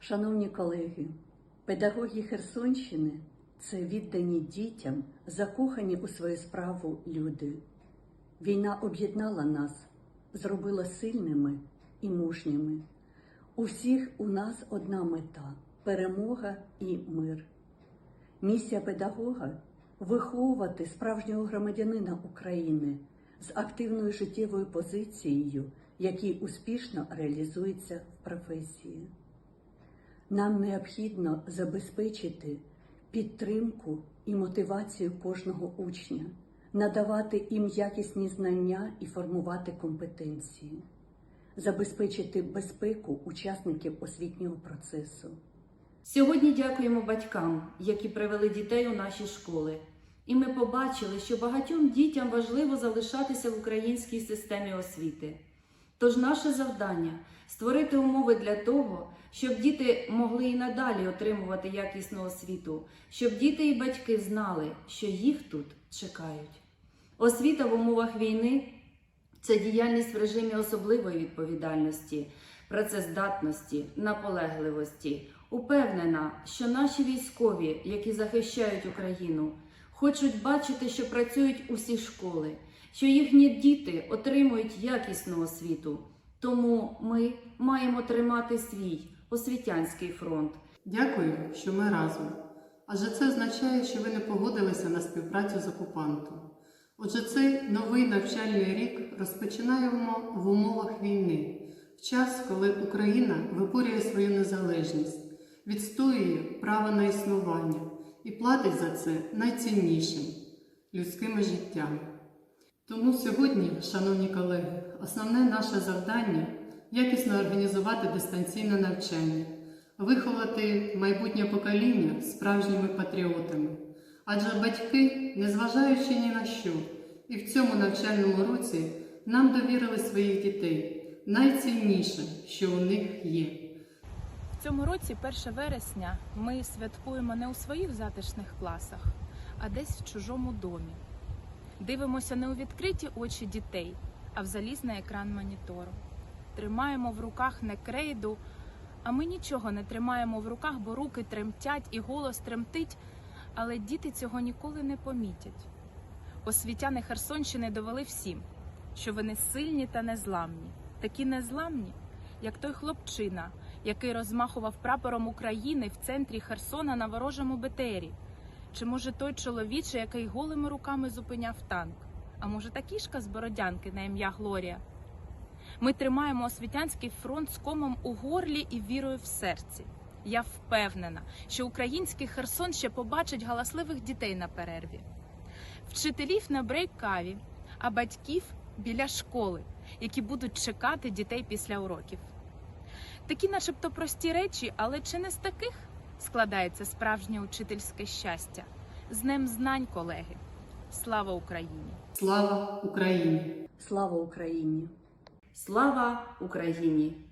Шановні колеги, педагоги Херсонщини це віддані дітям, закохані у свою справу люди. Війна об'єднала нас, зробила сильними і мужніми. У всіх у нас одна мета перемога і мир. Місія педагога виховувати справжнього громадянина України з активною життєвою позицією, який успішно реалізується в професії. Нам необхідно забезпечити підтримку і мотивацію кожного учня, надавати їм якісні знання і формувати компетенції, забезпечити безпеку учасників освітнього процесу. Сьогодні дякуємо батькам, які привели дітей у наші школи. І ми побачили, що багатьом дітям важливо залишатися в українській системі освіти. Тож наше завдання створити умови для того, щоб діти могли і надалі отримувати якісну освіту, щоб діти і батьки знали, що їх тут чекають. Освіта в умовах війни це діяльність в режимі особливої відповідальності, працездатності, наполегливості. Упевнена, що наші військові, які захищають Україну, хочуть бачити, що працюють усі школи, що їхні діти отримують якісну освіту. Тому ми маємо тримати свій освітянський фронт. Дякую, що ми разом. Адже це означає, що ви не погодилися на співпрацю з окупантом. Отже, цей новий навчальний рік розпочинаємо в умовах війни, в час, коли Україна виборює свою незалежність, відстоює право на існування і платить за це найціннішим людськими життями. Тому сьогодні, шановні колеги, основне наше завдання якісно організувати дистанційне навчання, виховати майбутнє покоління справжніми патріотами. Адже батьки, незважаючи ні на що, і в цьому навчальному році нам довірили своїх дітей найцінніше, що у них є. В цьому році, 1 вересня, ми святкуємо не у своїх затишних класах, а десь в чужому домі. Дивимося не у відкриті очі дітей, а в залізний екран монітору. Тримаємо в руках не крейду, а ми нічого не тримаємо в руках, бо руки тремтять і голос тремтить, але діти цього ніколи не помітять. Освітяни Херсонщини довели всім, що вони сильні та незламні, такі незламні, як той хлопчина, який розмахував прапором України в центрі Херсона на ворожому БТРі. Чи може той чоловіче, який голими руками зупиняв танк? А може та кішка з Бородянки на ім'я Глорія? Ми тримаємо освітянський фронт з комом у горлі і вірою в серці. Я впевнена, що український Херсон ще побачить галасливих дітей на перерві, вчителів на брейк-каві, а батьків біля школи, які будуть чекати дітей після уроків. Такі, начебто, прості речі, але чи не з таких складається справжнє учительське щастя? З Днем знань, колеги! Слава Україні! Слава Україні! Слава Україні! Слава Україні!